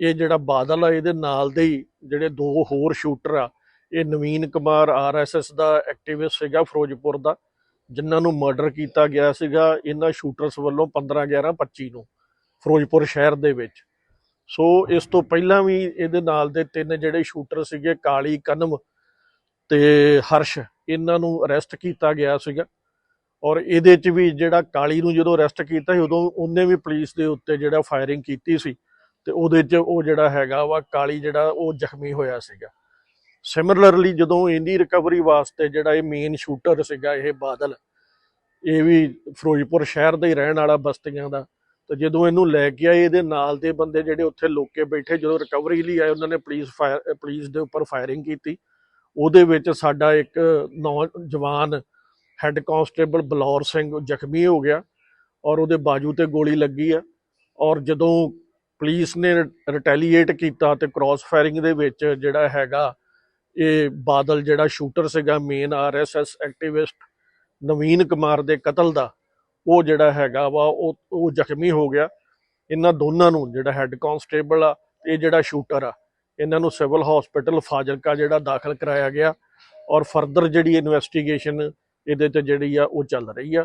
ਇਹ ਜਿਹੜਾ ਬਾਦਲ ਆ, ਇਹਦੇ ਨਾਲ ਦੇ ਹੀ ਜਿਹੜੇ ਦੋ ਹੋਰ ਸ਼ੂਟਰ ਆ, ਇਹ ਨਵੀਨ ਕੁਮਾਰ ਆਰਐਸਐਸ ਦਾ ਐਕਟਿਵਿਸਟ ਸੀਗਾ ਫਿਰੋਜ਼ਪੁਰ ਦਾ, ਜਿਨ੍ਹਾਂ ਨੂੰ ਮਰਡਰ ਕੀਤਾ ਗਿਆ ਸੀਗਾ ਇਹਨਾਂ ਸ਼ੂਟਰਸ ਵੱਲੋਂ 15 11 25 ਨੂੰ ਫਿਰੋਜ਼ਪੁਰ ਸ਼ਹਿਰ ਦੇ ਵਿੱਚ। ਸੋ ਇਸ ਤੋਂ ਪਹਿਲਾਂ ਵੀ ਇਹਦੇ ਨਾਲ ਦੇ ਤਿੰਨ ਜਿਹੜੇ ਸ਼ੂਟਰ ਸੀਗੇ, ਕਾਲੀ, ਕਨਮ ਤੇ ਹਰਸ਼, ਇਹਨਾਂ ਨੂੰ ਅਰੈਸਟ ਕੀਤਾ ਗਿਆ ਸੀਗਾ। ਔਰ ਇਹਦੇ ਚ ਵੀ ਜਿਹੜਾ ਕਾਲੀ ਨੂੰ ਜਦੋਂ ਅਰੈਸਟ ਕੀਤਾ ਸੀ, ਉਦੋਂ ਉਹਨੇ ਵੀ ਪੁਲਿਸ ਦੇ ਉੱਤੇ ਜਿਹੜਾ ਫਾਇਰਿੰਗ ਕੀਤੀ ਸੀ। ਤੇ ਉਹਦੇ ਚ ਉਹ ਜਿਹੜਾ ਹੈਗਾ ਵਾ ਕਾਲੀ ਜਿਹੜਾ ਉਹ ਜ਼ਖਮੀ ਹੋਇਆ ਸੀਗਾ। ਸਿਮਿਲਰਲੀ ਜਦੋਂ ਇਹਦੀ ਰਿਕਵਰੀ ਵਾਸਤੇ ਜਿਹੜਾ ਇਹ ਮੇਨ ਸ਼ੂਟਰ ਸੀਗਾ ਇਹ ਬਾਦਲ, ਇਹ ਵੀ ਫਿਰੋਜ਼ਪੁਰ ਸ਼ਹਿਰ ਦਾ ਹੀ ਰਹਿਣ ਵਾਲਾ ਬਸਤੀਆਂ ਦਾ। ਤੇ ਜਦੋਂ ਇਹਨੂੰ ਲੈ ਕੇ ਆਏ, ਇਹਦੇ ਨਾਲ ਦੇ ਬੰਦੇ ਜਿਹੜੇ ਉੱਥੇ ਲੋਕੇ ਬੈਠੇ, ਜਦੋਂ ਰਿਕਵਰੀ ਲਈ ਆਏ, ਉਹਨਾਂ ਨੇ ਪੁਲਿਸ ਫਾਇਰ ਪੁਲਿਸ ਦੇ ਉੱਪਰ ਫਾਇਰਿੰਗ ਕੀਤੀ। ਉਹਦੇ ਵਿੱਚ ਸਾਡਾ ਇੱਕ ਨੌਜਵਾਨ ਹੈੱਡ ਕਾਂਸਟੇਬਲ ਬਲੌਰ ਸਿੰਘ ਜ਼ਖਮੀ ਹੋ ਗਿਆ ਔਰ ਉਹਦੇ ਬਾਜੂ ਤੇ ਗੋਲੀ ਲੱਗੀ ਆ। ਔਰ ਜਦੋਂ ਪੁਲਿਸ ਨੇ ਰਿਟੈਲੀਏਟ ਕੀਤਾ ਤੇ ਕ੍ਰਾਸ ਫਾਇਰਿੰਗ ਦੇ ਵਿੱਚ ਜਿਹੜਾ ਹੈਗਾ ਇਹ ਬਾਦਲ ਜਿਹੜਾ ਸ਼ੂਟਰ ਸੀਗਾ main RSS activist Naveen Kumar ਦੇ ਕਤਲ ਦਾ, ਉਹ ਜਿਹੜਾ ਹੈਗਾ ਵਾ, ਉਹ ਉਹ ਜ਼ਖਮੀ ਹੋ ਗਿਆ। ਇਹਨਾਂ ਦੋਨਾਂ ਨੂੰ ਜਿਹੜਾ ਹੈੱਡ ਕਾਂਸਟੇਬਲ ਆ, ਇਹ ਜਿਹੜਾ ਸ਼ੂਟਰ ਆ, ਇਹਨਾਂ ਨੂੰ ਸਿਵਲ ਹਸਪੀਟਲ ਫਾਜ਼ਿਲਕਾ ਜਿਹੜਾ ਦਾਖਲ ਕਰਾਇਆ ਗਿਆ ਔਰ ਫਰਦਰ ਜਿਹੜੀ ਇਨਵੈਸਟੀਗੇਸ਼ਨ ਇਹਦੇ ਤੇ ਜਿਹੜੀ ਆ, ਉਹ ਚੱਲ ਰਹੀ ਆ।